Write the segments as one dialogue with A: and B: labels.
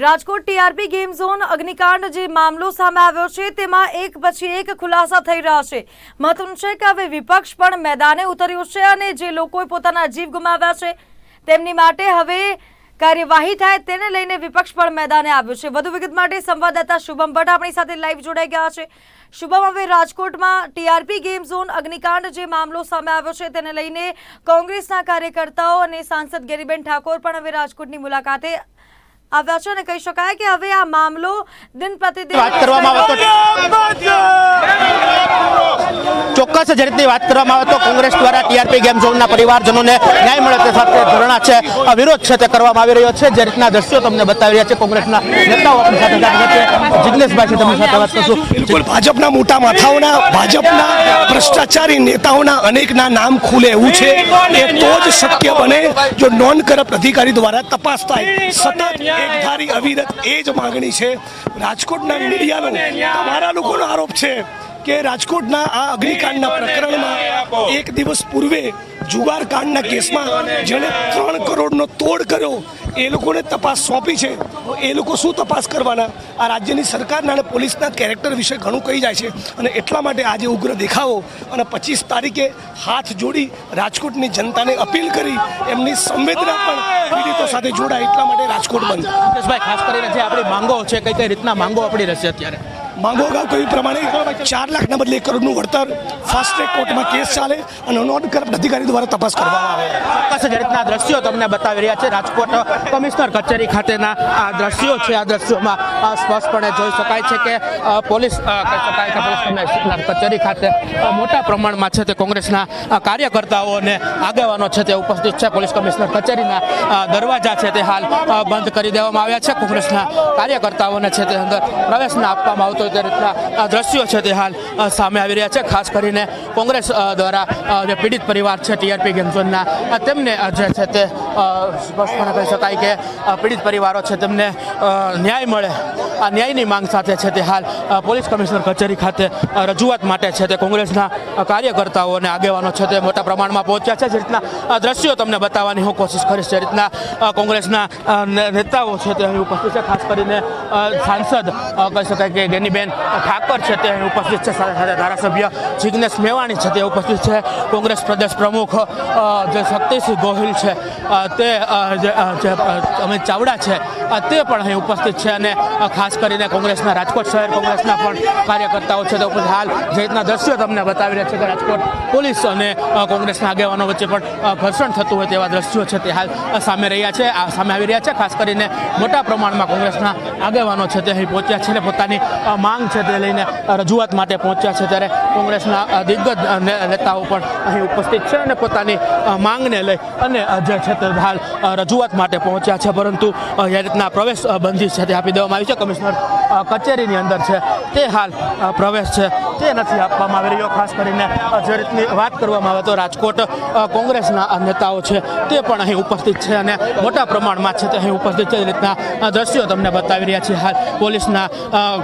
A: Rajkot TRP game zone અગ્નિકાંડ જે મામલો સામે આવ્યો છે, તેમાં એક પછી એક ખુલાસા થઈ રહ્યા છે. મહત્વનું છે કે હવે વિપક્ષ પણ મેદાને ઉતર્યો છે અને જે લોકોએ પોતાના જીવ ગુમાવ્યા છે, તેમની માટે હવે કાર્યવાહી થાય તેને લઈને વિપક્ષ પણ મેદાને આવ્યો છે. વધુ વિગત માટે સંવાદદાતા શુભમ ભટ્ટ આપણી સાથે લાઈવ જોડાઈ ગયા છે. શુભમ, હવે રાજકોટમાં ટીઆરપી ગેમ ઝોન અગ્નિકાંડ જે મામલો સામે આવ્યો છે, તેને લઈને કોંગ્રેસના કાર્યકર્તાઓ અને સાંસદ ગેરીબેન ઠાકોર પણ હવે રાજકોટની મુલાકાતે આવ્યા છે અને કહી શકાય કે હવે આ મામલો દિન પ્રતિદિન
B: વાત કરવામાં આવે તો ચોક્કસ જે રીતની વાત કરવામાં આવે તો કોંગ્રેસ દ્વારા ટીઆરપી ગેમ ઝોનના પરિવારજનોને ન્યાય મળે તે સાથે ધરણા છે વિરોધ છે તે કરવામાં આવી રહ્યો છે. જે રીતના દ્રશ્યો તમને બતાવી રહ્યા છે કોંગ્રેસના નેતાઓ આપણી સાથે સાથે છે. જિગ્નેશભાઈ છે તેમની સાથે વાત કરશું.
C: બિલકુલ. ભાજપના મોટા માથાઓના ભાજપના ભ્રષ્ટાચારી નેતાઓના અનેકના નામ ખુલે એવું છે. એ તો જ શક્ય બને જો નોન કરપ્ટ અધિકારી દ્વારા તપાસ થાય સતત એકધારી અવિરત એ જ માગણી છે. રાજકોટના મીડિયાનો. તમારા લોકોનો આરોપ છે. કે રાજકોટના આ અગ્નિકાંડના પ્રકરણમાં એક દિવસ પૂર્વે જુગાર કાંડના કેસમાં જેણે ત્રણ કરોડનો તોડ કર્યો. એ લોકોને તપાસ સોંપી છે. તો એ લોકો શું તપાસ કરવાના? આ રાજ્યની સરકારના અને પોલીસના કેરેક્ટર વિશે ઘણું કહી જાય છે. અને એટલા માટે આજે ઉગ્ર દેખાવો. અને પચીસ તારીખે હાથ જોડી રાજકોટની જનતાને અપીલ કરી. એમની સંવેદના પણ પીડિતો સાથે જોડાય એટલા માટે રાજકોટ બંધ.
B: ખાસ કરીને જે આપણી માંગો છે કઈ કઈ રીતના માંગો આપણી રહેશે અત્યારે?
C: માંગો અગાઉ કહ્યું પ્રમાણે ચાર લાખના બદલે એક કરોડનું વળતર ફાસ્ટ ટ્રેક કોર્ટમાં કેસ ચાલે અને નોન અધિકારી દ્વારા તપાસ કરવામાં આવે.
B: ચોક્કસ રીતના દ્રશ્યો તમને બતાવી રહ્યા છે. રાજકોટ કમિશનર કચેરી ખાતેના આ દ્રશ્યો છે. આ દ્રશ્યોમાં સ્પષ્ટપણે જોઈ શકાય છે કે પોલીસ કહી કચેરી ખાતે મોટા પ્રમાણમાં છે તે કોંગ્રેસના કાર્યકર્તાઓ અને આગેવાનો છે તે ઉપસ્થિત છે. પોલીસ કમિશનર કચેરીના દરવાજા છે તે હાલ બંધ કરી દેવામાં આવ્યા છે. કોંગ્રેસના કાર્યકર્તાઓને છે તે અંદર પ્રવેશ ના આપવામાં આવતો તે રીતના અ, દ્રશ્યો છે તે હાલ સામે આવી રહ્યા છે. ખાસ કરીને કોંગ્રેસ દ્વારા જે પીડિત પરિવાર છે ટીઆરપી ગેમઝોનના તેમને જે છે તે સ્પષ્ટપણે કહી શકાય કે પીડિત પરિવારો છે, તેમને ન્યાય મળે. આ ન્યાયની માંગ સાથે છે તે હાલ પોલીસ કમિશનર કચેરી ખાતે રજૂઆત માટે છે તે કોંગ્રેસના કાર્યકર્તાઓ અને આગેવાનો છે તે મોટા પ્રમાણમાં પહોંચ્યા છે. જે રીતના દ્રશ્યો તમને બતાવવાની હું કોશિશ કરીશ. જે રીતના કોંગ્રેસના નેતાઓ છે તે અહીં ઉપસ્થિત છે. ખાસ કરીને સાંસદ કહી શકાય કે ગેનીબેન ઠાકર છે તે ઉપસ્થિત છે. સાથે સાથે ધારાસભ્ય જિજ્ઞેશ મેવાણી છે તે ઉપસ્થિત છે. કોંગ્રેસ પ્રદેશ પ્રમુખ જે શક્તિસિંહ ગોહિલ છે. તે અમે ચાવડા છે તે પણ અહીં ઉપસ્થિત છે અને ખાસ કરીને કોંગ્રેસના રાજકોટ શહેર કોંગ્રેસના પણ કાર્યકર્તાઓ છે. તે હાલ જે રીતના દ્રશ્યો તમને બતાવી રહ્યા છે કે રાજકોટ પોલીસ અને કોંગ્રેસના આગેવાનો વચ્ચે પણ ઘર્ષણ થતું હોય તેવા દ્રશ્યો છે તે હાલ સામે રહ્યા છે, આ સામે આવી રહ્યા છે. ખાસ કરીને મોટા પ્રમાણમાં કોંગ્રેસના આગેવાનો છે તે અહીં પહોંચ્યા છે અને પોતાની માંગ છે તે લઈને રજૂઆત માટે પહોંચ્યા છે ત્યારે કોંગ્રેસના દિગ્ગજ નેતાઓ પણ અહીં ઉપસ્થિત છે અને પોતાની માંગને લઈ અને જે છે તે હાલ રજૂઆત માટે પહોંચ્યા છે, પરંતુ એ રીતના પ્રવેશ બંધી સાથે આપી દેવામાં આવી છે. કમિશનર કચેરીની અંદર છે. તે હાલ પ્રવેશ છે. તે નથી આપવામાં આવી રહ્યો, ખાસ કરીને જે રીતની વાત કરવામાં આવે તો રાજકોટ કોંગ્રેસના નેતાઓ છે, તે પણ અહીં ઉપસ્થિત છે અને મોટા પ્રમાણમાં છે તે અહીં ઉપસ્થિત છે. એ રીતના દ્રશ્યો તમને બતાવી રહ્યા છે હાલ, પોલીસના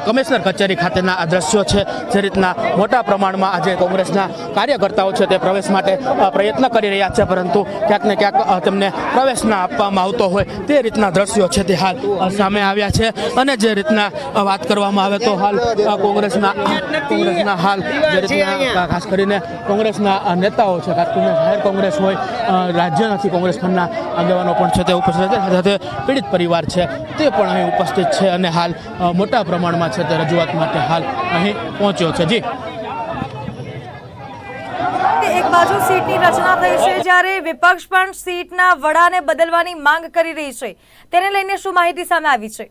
B: કમિશનર કચેરી ખાતેના આ દ્રશ્યો છે. જે રીતના મોટા પ્રમાણમાં આજે કોંગ્રેસના કાર્યકર્તાઓ છે તે પ્રવેશ માટે પ્રયત્ન કરી રહ્યા છે, પરંતુ ક્યાંક ને ક્યાંક તેમને પ્રવેશ ના આપવામાં આવતો હોય તે રીતના દ્રશ્યો છે તે હાલ સામે આવ્યા છે. અને જે રીતના વાત કરવામાં આવે તો હાલ કોંગ્રેસના કોંગ્રેસના હાલ જે રીતના ખાસ કરીને કોંગ્રેસના નેતાઓ છે ખાસ કરીને જાહેર કોંગ્રેસ હોય રાજ્ય રાજ્યમાંથી કોંગ્રેસ પરના આગેવાનો પણ છે તે ઉપસ્થિત છે. સાથે સાથે પીડિત પરિવાર છે તે પણ અહીં ઉપસ્થિત છે અને હાલ મોટા પ્રમાણમાં છે તે રજૂઆત માટે હાલ અહીં પહોંચ્યો છે. જી.
A: એક બાજુ સીટની રચના થઈ છે જ્યારે વિપક્ષ પણ સીટના વડાને બદલવાની માંગ કરી રહી છે. તેને લઈને શું માહિતી સામે આવી છે?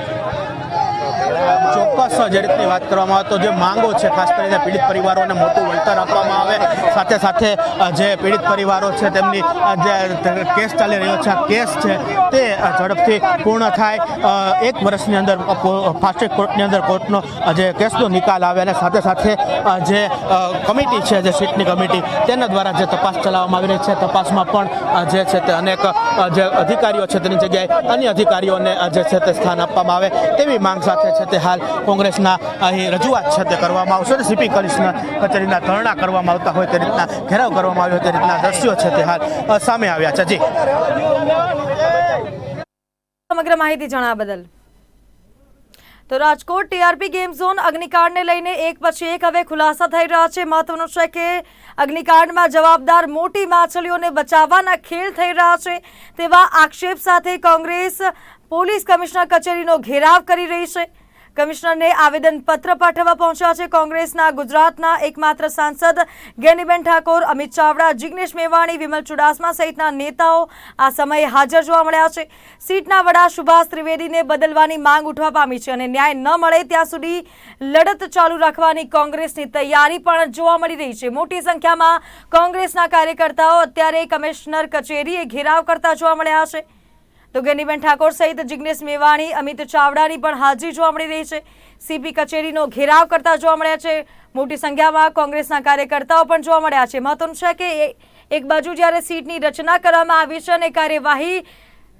B: ચોક્કસ જે રીતની વાત કરવામાં આવે તો જે માંગો છે, ખાસ કરીને પીડિત પરિવારોને મોટું વળતર આપવામાં આવે. સાથે સાથે જે પીડિત પરિવારો છે, તેમની જે કેસ ચાલી રહ્યો છે, આ કેસ છે, તે ઝડપથી પૂર્ણ થાય. એક વર્ષની અંદર ફાસ્ટ કોર્ટની અંદર કોર્ટનો જે કેસનો નિકાલ આવે અને સાથે સાથે જે કમિટી છે, જે સીટની કમિટી, તેના દ્વારા જે તપાસ ચલાવવામાં આવી રહી છે. તપાસમાં પણ જે છે તે અનેક જે અધિકારીઓ છે, તેની જગ્યાએ અન્ય અધિકારીઓને જે છે તે સ્થાન આપવામાં આવે તેવી માંગ સાથે છે. તે હાલ કોંગ્રેસના અહીં રજૂઆત છે તે કરવામાં આવશે અને સીપી કમિશનર કચેરીના ધરણા કરવામાં આવતા હોય તે રીતના ઘેરાવ કરવામાં આવ્યો તે રીતના દ્રશ્યો છે તે હાલ સામે આવ્યા છે. જી.
A: સમગ્ર માહિતી જણાવવા બદલ. તો રાજકોટ ટીઆરપી ગેમ ઝોન અગ્નિકાંડને લઈને એક પછી એક હવે ખુલાસા થઈ રહ્યા છે. મહત્વનું છે કે અગ્નિકાંડમાં જવાબદાર મોટી માછલીઓને બચાવવાના ખેલ થઈ રહ્યા છે. તેવા આક્ષેપ સાથે કોંગ્રેસ પોલીસ કમિશનર કચેરીનો ઘેરાવ કરી રહી છે. કમિશનરને આવેદનપત્ર પાઠવવા પહોંચ્યા છે. કોંગ્રેસના ગુજરાતના એકમાત્ર સાંસદ ગેનીબેન ઠાકોર, અમિત ચાવડા, જિગ્નેશ મેવાણી, વિમલ ચુડાસમા સહિતના નેતાઓ આ સમયે હાજર જોવા મળ્યા છે. સીટના વડા સુભાષ ત્રિવેદીને બદલવાની માંગ ઉઠવા પામી છે અને ન્યાય ન મળે ત્યાં સુધી લડત ચાલુ રાખવાની કોંગ્રેસની તૈયારી પણ જોવા મળી રહી છે. મોટી સંખ્યામાં કોંગ્રેસના કાર્યકર્તાઓ અત્યારે કમિશનર કચેરીએ ઘેરાવ કરતા જોવા મળ્યા છે. તો ગેનીબેન ઠાકોર સહિત જિગ્નેશ મેવાણી, અમિત ચાવડાની પણ હાજરી જોવા મળી રહી છે. સીપી કચેરીનો ઘેરાવ કરતા જોવા મળ્યા છે. મોટી સંખ્યામાં કોંગ્રેસના કાર્યકર્તાઓ પણ જોવા મળ્યા છે. મહત્વનું છે કે એક બાજુ જ્યારે સીટની રચના કરવામાં આવી છે અને કાર્યવાહી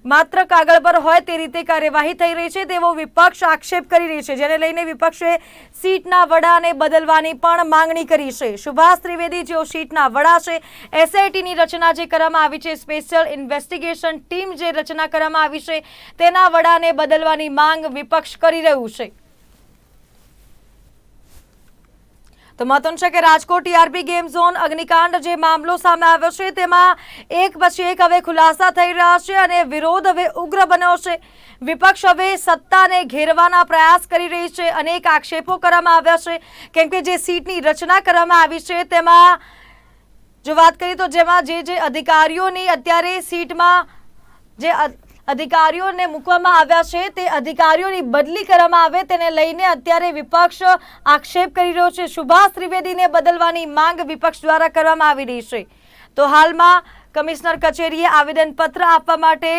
A: માત્ર કાગળ પર હોય તે રીતે કાર્યવાહી થઈ રહી છે. તેવો વિપક્ષ આક્ષેપ કરી રહી છે, જેને લઈને વિપક્ષે સીટના વડાને બદલવાની પણ માંગણી કરી છે. સુભાષ ત્રિવેદી જેઓ સીટના વડા છે એસઆઈટીની રચના જે કરવામાં આવી છે, સ્પેશિયલ ઇન્વેસ્ટિગેશન ટીમ જે રચના કરવામાં આવી છે, તેના વડાને બદલવાની માંગ વિપક્ષ કરી રહ્યું છે. તો મહત્વનું છે કે રાજકોટ ટીઆરપી ગેમ ઝોન અગ્નિકાંડ જે મામલો સામે આવ્યો છે, તેમાં એક પછી એક હવે ખુલાસા થઈ રહ્યા છે અને વિરોધ હવે ઉગ્ર બન્યો છે. વિપક્ષ હવે સત્તાને ઘેરવાના પ્રયાસ કરી રહી છે. અનેક આક્ષેપો કરવામાં આવ્યા છે. કેમ કે જે સીટની રચના કરવામાં આવી છે, તેમાં જો વાત કરીએ તો જેમાં જે જે અધિકારીઓની અત્યારે સીટમાં જે અધિકારીઓને મૂકવામાં આવ્યા છે. તે અધિકારીઓની બદલી કરવામાં આવે તેને લઈને અત્યારે વિપક્ષ આક્ષેપ કરી રહ્યો છે. સુભાષ ત્રિવેદીને બદલવાની માંગ વિપક્ષ દ્વારા કરવામાં આવી રહી છે. તો હાલમાં કમિશનર કચેરીએ આવેદનપત્ર આપવા માટે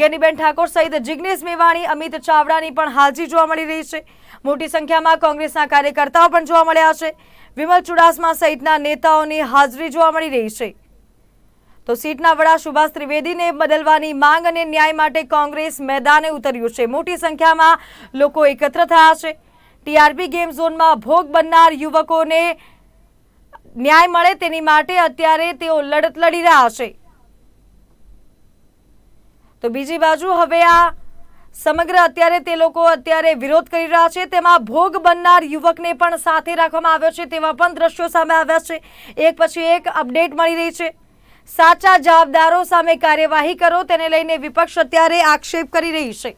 A: ગેનીબેન ઠાકોર સહિત જિગ્નેશ મેવાણી, અમિત ચાવડાની પણ હાજરી જોવા મળી રહી છે. મોટી સંખ્યામાં કોંગ્રેસના કાર્યકર્તાઓ પણ જોવા મળ્યા છે. વિમલ ચુડાસમા સહિતના નેતાઓની હાજરી જોવા મળી રહી છે. તો સીટના વડા સુભાષ ત્રિવેદીને બદલવાની માંગ અને ન્યાય માટે કોંગ્રેસ મેદાને ઉતર્યું છે. મોટી સંખ્યામાં લોકો એકત્ર થયા છે. ટીઆરપી ગેમ ઝોનમાં ભોગ બનનાર યુવકોને ન્યાય મળે તેની માટે અત્યારે તેઓ લડત લડી રહ્યા છે. તો બીજી બાજુ હવે આ સમગ્ર અત્યારે તે લોકો અત્યારે વિરોધ કરી રહ્યા છે. તેમાં ભોગ બનનાર યુવકને પણ સાથે રાખવામાં આવ્યો છે. તેવા પણ દ્રશ્યો સામે આવ્યા છે. એક પછી એક અપડેટ મળી રહી છે. સાચા જવાબદારો સામે કાર્યવાહી કરો તેને લઈને વિપક્ષ અત્યારે આક્ષેપ કરી રહી છે.